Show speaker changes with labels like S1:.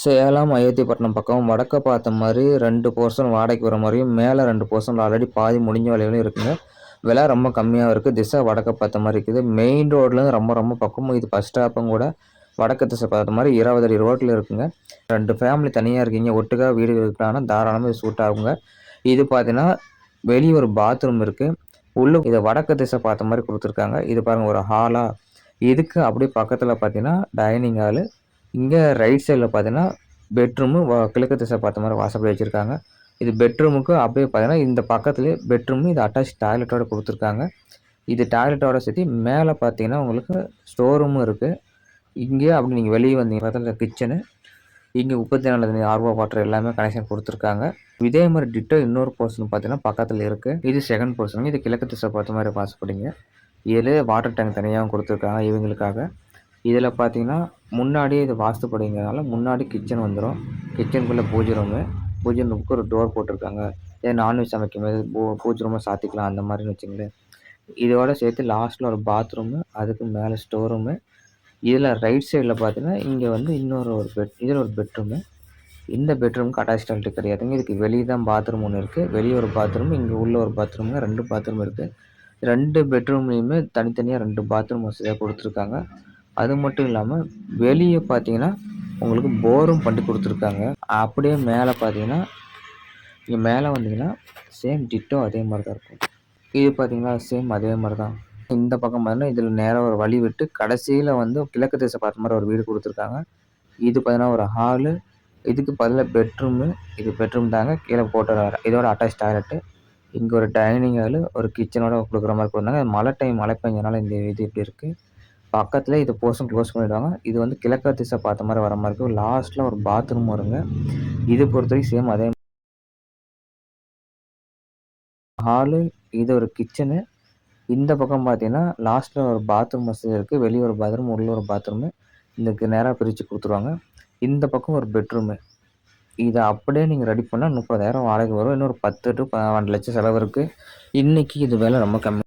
S1: சேலம் அயோத்திப்பட்டினம் பக்கம் வடக்க பார்த்த மாதிரி ரெண்டு போர்ஷன் வாடகைக்கு வர மாதிரியும் மேலே ரெண்டு போர்ஷன் ஆல்ரெடி பாதி முடிஞ்ச விலையிலும் இருக்குங்க. விலை ரொம்ப கம்மியாக இருக்குது திசை வடக்க பார்த்த மாதிரி இருக்குது. மெயின் ரோட்லேருந்து ரொம்ப ரொம்ப பக்கமும் இது பஸ் ஸ்டாப்பும் கூட வடக்கு திசை பார்த்த மாதிரி இருபது அடி ரோட்டில் இருக்குங்க. ரெண்டு ஃபேமிலி தனியாக இருக்கீங்க. ஒட்டுக்காக வீடு இருக்காங்கன்னா தாராளமாக சூட் ஆகுங்க. இது பார்த்தீங்கன்னா வெளியே ஒரு பாத்ரூம் இருக்குது உள்ளே இதை வடக்கு திசை பார்த்த மாதிரி கொடுத்துருக்காங்க. இது பாருங்கள் ஒரு ஹாலாக இதுக்கு அப்படியே பக்கத்தில் பார்த்தீங்கன்னா டைனிங் ஹாலு இங்கே ரைட் சைடில் பார்த்தீங்கன்னா பெட்ரூமு கிழக்கு திசை பார்த்த மாதிரி வாசப்படி வச்சுருக்காங்க. இது பெட்ரூமுக்கு அப்படியே பார்த்தீங்கன்னா இந்த பக்கத்துலேயே பெட்ரூமு இது அட்டாச் டாய்லெட்டோட கொடுத்துருக்காங்க. இது டாய்லெட்டோட சேர்த்து மேலே பார்த்தீங்கன்னா உங்களுக்கு ஸ்டோர் ரூமும் இருக்குது இங்கேயே அப்படி நீங்கள் வெளியே வந்தீங்க பக்கத்தில் கிச்சனு இங்கே முப்பத்தி நாலு தண்ணி ஆர்வோ வாட்டர் எல்லாமே கனெக்ஷன் கொடுத்துருக்காங்க. இதே மாதிரி டிட்டோ இன்னொரு போர்ஷன் பார்த்தீங்கன்னா பக்கத்தில் இருக்குது இது செகண்ட் போர்ஷன் இது கிழக்கு திசை பார்த்த மாதிரி பாசப்படுங்க இதில் வாட்டர் டேங்க் தனியாகவும் கொடுத்துருக்காங்க இவங்களுக்காக. இதில் பார்த்தீங்கன்னா முன்னாடியே இது வாஸ்துப்படிங்கிறனால முன்னாடி கிச்சன் வந்துடும் கிச்சனுக்குள்ளே பூஜை ரூமு பூஜை ரூமுக்கு ஒரு டோர் போட்டிருக்காங்க. இதே நான்வெஜ் சமைக்கும் போது பூ பூஜை ரூமை சாத்திக்கலாம் அந்த மாதிரின்னு வச்சுங்களேன் இதோட சேர்த்து லாஸ்ட்டில் ஒரு பாத்ரூமு அதுக்கு மேலே ஸ்டோர் ரூமு இதில் ரைட் சைடில் பார்த்தீங்கன்னா இங்கே வந்து இன்னொரு ஒரு பெட் இதில் ஒரு பெட்ரூமு இந்த பெட்ரூமுக்கு அட்டாச் டாய்லெட் கிடையாதுங்க. இதுக்கு வெளியே தான் பாத்ரூம் ஒன்று இருக்குது வெளியே ஒரு பாத்ரூம் இங்கே உள்ள ஒரு பாத்ரூமுங்க ரெண்டு பாத்ரூம் இருக்குது ரெண்டு பெட்ரூம்லேயுமே தனித்தனியாக ரெண்டு பாத்ரூம் வசதியாக கொடுத்துருக்காங்க. அது மட்டும் இல்லாமல் வெளியே பார்த்தீங்கன்னா உங்களுக்கு போரும் பண்ணி கொடுத்துருக்காங்க. அப்படியே மேலே பார்த்தீங்கன்னா இங்கே மேலே வந்தீங்கன்னா சேம் டிட்டோ அதே மாதிரி தான் இருக்கும். இது பார்த்தீங்கன்னா சேம் அதே மாதிரி தான் இந்த பக்கம் பார்த்தீங்கன்னா இதில் நேராக ஒரு வழி விட்டு கடைசியில் வந்து கிழக்கு திசை பார்த்த மாதிரி ஒரு வீடு கொடுத்துருக்காங்க. இது பார்த்தீங்கன்னா ஒரு ஹாலு இதுக்கு பதிலாக பெட்ரூமு இது பெட்ரூம் தாங்க. கீழே போட்ட இதோட அட்டாச் டாய்லெட்டு இங்கே ஒரு டைனிங் ஹாலு ஒரு கிச்சனோட கொடுக்குற மாதிரி கொடுத்தாங்க. மழை டைம் மழை பெஞ்சனால இந்த இது இப்படி இருக்குது பக்கத்துல இது போர்ஷன் க்ளோஸ் பண்ணிடுவாங்க. இது வந்து கிழக்கு திசை பார்த்த மாதிரி வர மாதிரி இருக்கும். லாஸ்ட்டில் ஒரு பாத்ரூம் வருங்க. இது பொறுத்த வரைக்கும் சேம் அதே ஹாலு இது ஒரு கிச்சனு இந்த பக்கம் பார்த்தீங்கன்னா லாஸ்ட்டில் ஒரு பாத்ரூம் வசதி இருக்குது வெளியே ஒரு பாத்ரூம் உள்ள ஒரு பாத்ரூமு இதுக்கு நேராக பிரித்து கொடுத்துருவாங்க. இந்த பக்கம் ஒரு பெட்ரூமு இதை அப்படியே நீங்கள் ரெடி பண்ணால் முப்பதாயிரம் வாடகை வரும். இன்னொரு பத்து டு பன்னெண்டு லட்சம் செலவு இருக்குது இன்றைக்கி இது விலை ரொம்ப கம்மி.